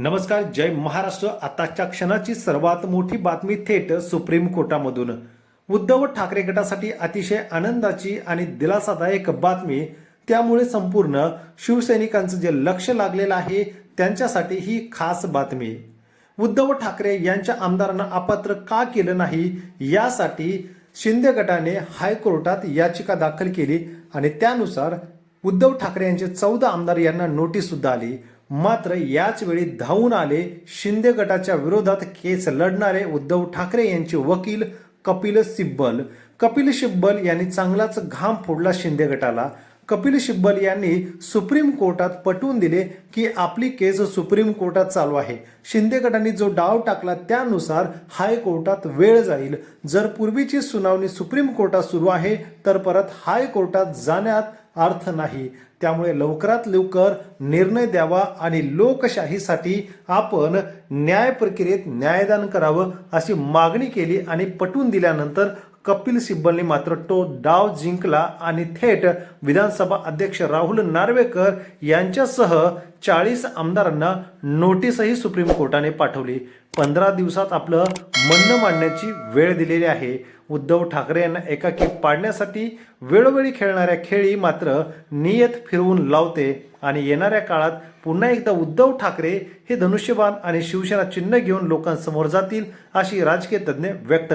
नमस्कार जय महाराष्ट्र. आताच्या क्षणाची सर्वात मोठी बातमी थेट सुप्रीम कोर्टामधून. उद्धव ठाकरे गटासाठी अतिशय आनंदाची आणि दिलासादायक बातमी त्यामुळे संपूर्ण शिवसैनिकांचं जे लक्ष लागलेलं आहे त्यांच्यासाठी ही खास बातमी. उद्धव ठाकरे यांच्या आमदारांना अपात्र का केलं नाही यासाठी शिंदे गटाने हायकोर्टात याचिका दाखल केली आणि त्यानुसार उद्धव ठाकरे यांचे चौदा आमदार यांना नोटीस सुद्धा आली. मात्र याचवेळी धावून आले शिंदे गटाच्या विरोधात केस लढणारे उद्धव ठाकरे यांचे वकील कपिल सिब्बल. कपिल सिब्बल यांनी चांगलाच घाम फोडला शिंदे गटाला. कपिल सिब्बल यांनी सुप्रीम कोर्टात पटवून दिले की आपली केस सुप्रीम कोर्टात चालू आहे. शिंदे गटाने जो डाव टाकला त्यानुसार हायकोर्टात वेळ जाईल. जर पूर्वीची सुनावणी सुप्रीम कोर्टात सुरू आहे तर परत हायकोर्टात जाण्यात अर्थ नाही. त्यामुळे लवकरात लवकर निर्णय द्यावा आणि लोकशाहीसाठी आपण न्याय प्रक्रियेत न्यायदान करावं अशी मागणी केली आणि पटवून दिल्यानंतर कपिल सिब्बलने मात्र तो डाव जिंकला आणि थेट विधानसभा अध्यक्ष राहुल नार्वेकर यांच्यासह चाळीस आमदारांना नोटीसही सुप्रीम कोर्टाने पाठवली. पंधरा दिवसात आपलं म्हणणं मांडण्याची वेळ दिलेली आहे. उद्धव ठाकरे यांना एकाकी पाडण्यासाठी वेळोवेळी खेळणाऱ्या खेळी मात्र नियत फिरवून लावते आणि येणाऱ्या काळात पुन्हा एकदा उद्धव ठाकरे हे धनुष्यबाण आणि शिवसेना चिन्ह घेऊन लोकांसमोर जातील अशी राजकीय तज्ज्ञ व्यक्त